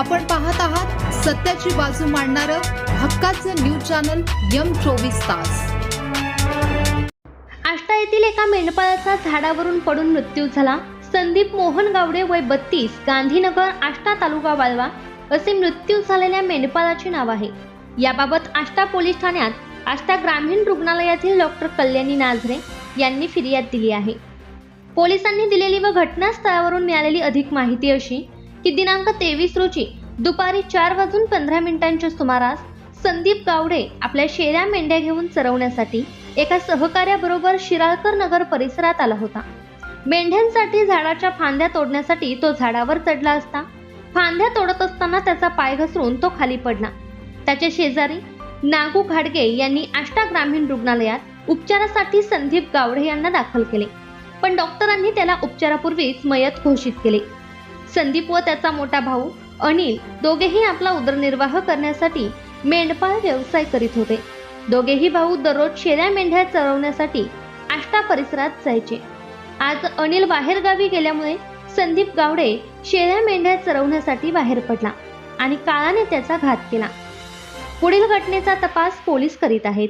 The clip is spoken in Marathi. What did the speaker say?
आपण पाहत आहात सत्याची बाजू मांडणारं हक्काचं न्यूज चॅनल यम चोवीस तास. आष्टा येथील एका मेंढपाळाचा झाडावरून पडून मृत्यू झाला. संदीप मोहन गावडे वय बत्तीस गांधीनगर आष्टा तालुका वाळवा असे मृत्यू झालेल्या मेंढपाळाचे नाव आहे. याबाबत आष्टा पोलीस ठाण्यात आष्टा ग्रामीण रुग्णालयातील डॉक्टर कल्याणी नाझरे यांनी फिर्याद दिली आहे. पोलिसांनी दिलेली व घटनास्थळावरून मिळालेली अधिक माहिती अशी की दिनांक तेवीस रोजी दुपारी चार वाजून पंधरा मिनिटांच्या सुमारास संदीप गावडे आपल्या शेऱ्या मेंढ्या घेऊन चरवण्यासाठी एका सहकार्याबरोबर शिराळकर नगर परिसरात आला होता. मेंढ्यांसाठी झाडाच्या फांद्या तोडण्यासाठी तो झाडावर चढला असता. फांद्या तोडत असताना त्याचा पाय घसरून तो खाली पडला. त्याच्या शेजारी नागू घाडगे यांनी आष्टा ग्रामीण रुग्णालयात उपचारासाठी संदीप गावडे यांना दाखल केले. पण डॉक्टरांनी त्याला उपचारापूर्वीच मयत घोषित केले. संदीप व त्याचा मोठा भाऊ अनिल दोघेही आपला उदरनिर्वाह करण्यासाठी मेंढपाळ व्यवसाय करीत होते. दोघेही भाऊ दररोज शेऱ्या मेंढ्या चरवण्यासाठी आष्टा परिसरात जायचे. आज अनिल बाहेरगावी गेल्यामुळे संदीप गावडे शेळ्या मेंढ्या चरवण्यासाठी बाहेर पडला आणि काळाने त्याचा घात केला. पुढील घटनेचा तपास पोलीस करीत आहेत.